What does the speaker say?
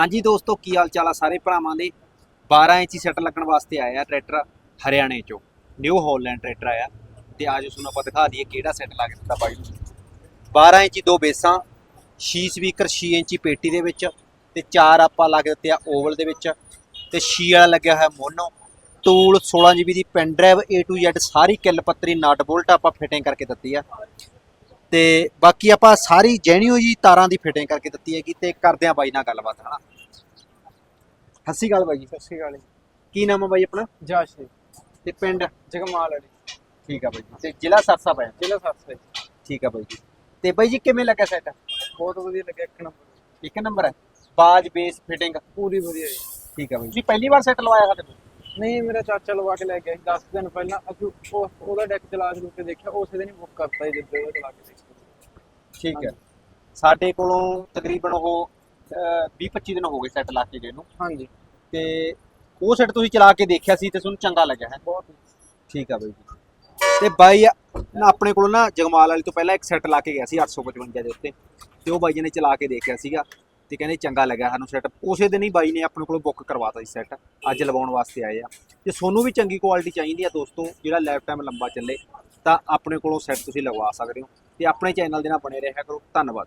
ਹਾਂਜੀ ਦੋਸਤੋ, ਕੀ ਹਾਲ ਚਾਲ ਆ ਸਾਰੇ ਭਰਾਵਾਂ ਦੇ? 12 ਇੰਚੀ ਸੈੱਟ ਲੱਗਣ ਵਾਸਤੇ ਆਇਆ ਟਰੈਕਟਰ ਹਰਿਆਣੇ ਚੋਂ। ਨਿਊ ਹਾਲੈਂਡ ਟਰੈਕਟਰ ਆਇਆ। ਤੇ ਅੱਜ ਉਸ ਆਪਾਂ ਦਿਖਾ ਦਈਏ ਕਿਹੜਾ ਸੈੱਟ ਲੱਗ ਦਿੱਤਾ ਬਾਈ ਨੂੰ। 12 ਇੰਚੀ ਦੋ ਬੇਸਾਂ 6 ਸਪੀਕਰ 6 ਇੰਚੀ ਪੇਟੀ ਦੇ ਵਿੱਚ ਤੇ ਚਾਰ ਆਪਾਂ ਲੱਗ ਦਿੱਤੇ ਆ ਓਵਲ ਦੇ ਵਿੱਚ ਤੇ 6 ਵਾਲਾ ਲੱਗਿਆ ਹੋਇਆ mono. Tool 16 GB the pen drive A to Z, ਸਾਰੀ ਕਿੱਲ ਪੱਤਰੀ ਨਟ ਬੋਲਟ ਆਪਾਂ ਫਿਟਿੰਗ ਕਰਕੇ ਦਿੱਤੀ ਆ। ਤੇ ਬਾਕੀ ਆਪਾਂ ਸਾਰੀ ਜੈਨੂਇਨ ਜੀ ਤਾਰਾਂ ਦੀ ਫਿਟਿੰਗ ਕਰਕੇ ਦਿੱਤੀ ਹੈਗੀ ਤੇ ਕਰਦੇ ਆ ਬਾਈ ਨਾਲ ਗੱਲਬਾਤ ਹਨਾ? ਹੱਸੀ ਗੱਲ ਬਾਈ ਜੀ। ਸਤਿ ਸ਼੍ਰੀ ਅਕਾਲ ਜੀ। ਕੀ ਨਾਮ ਹੈ ਬਾਈ ਆਪਣਾ? ਜਾਸ਼ੀ ਤੇ ਪਿੰਡ? ਜਗਮਾਲ ਵਾਲੀ। ਠੀਕ ਆ ਬਾਈ ਜੀ। ਤੇ ਜ਼ਿਲ੍ਹਾ ਸਰਸਾ ਪਿਆ? ਜ਼ਿਲ੍ਹਾ ਸਰਸੇ ਠੀਕ ਆ ਬਾਈ ਜੀ। ਤੇ ਬਾਈ ਜੀ ਕਿਵੇਂ ਲੱਗਾ ਸੈਟ ਬਹੁਤ ਵਧੀਆ ਲੱਗਿਆ ਇੱਕ ਨੰਬਰ। ਇੱਕ ਨੰਬਰ ਹੈ। ਬਾਜ ਬੇਸ ਫਿਟਿੰਗ? ਪੂਰੀ ਵਧੀਆ ਜੀ। ਠੀਕ ਆ ਬਾਈ ਜੀ। ਪਹਿਲੀ ਵਾਰ ਸੈਟ ਲਵਾਇਆ ਸਾਡੇ ਕੋਲ ਨਹੀਂ ਮੇਰਾ ਚਾਚਾ ਲਵਾ ਕੇ ਲੈ ਗਿਆ ਸੀ। 10 ਦਿਨ ਪਹਿਲਾਂ ਅਸੀਂ ਉਹ ਉਹਦਾ ਡੈਕ ਚਲਾ ਕੇ ਕੇ ਦੇਖਿਆ ਉਸੇ ਦਿਨ ਹੀ ਬੁੱਕ ਕਰਤਾ ਜੀ ਜਿੱਦੇ ਉਹ ਚਲਾ ਕੇ ਦੇਖਿਆ। ਠੀਕ ਹੈ। ਸਾਡੇ ਕੋਲੋਂ ਤਕਰੀਬਨ ਉਹ 20 25 ਦਿਨ ਹੋ ਗਏ ਸੈਟ ਲਾ ਕੇ ਗਏ ਨੂੰ। ਹਾਂਜੀ। ਤੇ ਉਹ ਸੈਟ ਤੁਸੀਂ ਚਲਾ ਕੇ ਦੇਖਿਆ ਸੀ ਤੇ ਤੁਹਾਨੂੰ ਚੰਗਾ ਲੱਗਿਆ ਹੈ? ਬਹੁਤ ਠੀਕ ਆ ਬਾਈ ਜੀ। ਤੇ ਬਾਈ ਨਾ ਆਪਣੇ ਕੋਲ ਨਾ ਜਗਮਾਲ ਵਾਲੀ ਤੋਂ ਪਹਿਲਾਂ ਇੱਕ ਸੈੱਟ ਲਾ ਕੇ ਗਿਆ ਸੀ 855 ਦੇ ਉੱਤੇ। ਤੇ ਉਹ ਬਾਈ ਜੀ ਨੇ ਚਲਾ ਕੇ ਦੇਖਿਆ ਸੀਗਾ। ਤੇ ਕਹਿੰਦੇ ਚੰਗਾ ਲੱਗਿਆ ਸਾਨੂੰ ਸੈੱਟ ਉਸੇ ਦਿਨ ਹੀ ਬਾਈ ਨੇ ਆਪਣੇ ਕੋਲੋਂ ਬੁੱਕ ਕਰਵਾਤਾ ਸੀ ਸੈੱਟ ਅੱਜ ਲਵਾਉਣ ਵਾਸਤੇ ਆਏ ਆ। ਤੇ ਤੁਹਾਨੂੰ ਵੀ ਚੰਗੀ ਕੁਆਲਿਟੀ ਚਾਹੀਦੀ ਆ ਦੋਸਤੋ, ਜਿਹੜਾ ਲਾਈਫ ਟਾਈਮ ਲੰਬਾ ਚੱਲੇ, ਤਾਂ ਆਪਣੇ ਕੋਲੋਂ ਸੈੱਟ ਤੁਸੀਂ ਲਗਵਾ ਸਕਦੇ ਹੋ। ਤੇ ਆਪਣੇ ਚੈਨਲ ਦੇ ਨਾਲ ਬਣੇ ਰਹਿਆ ਕਰੋ। ਧੰਨਵਾਦ।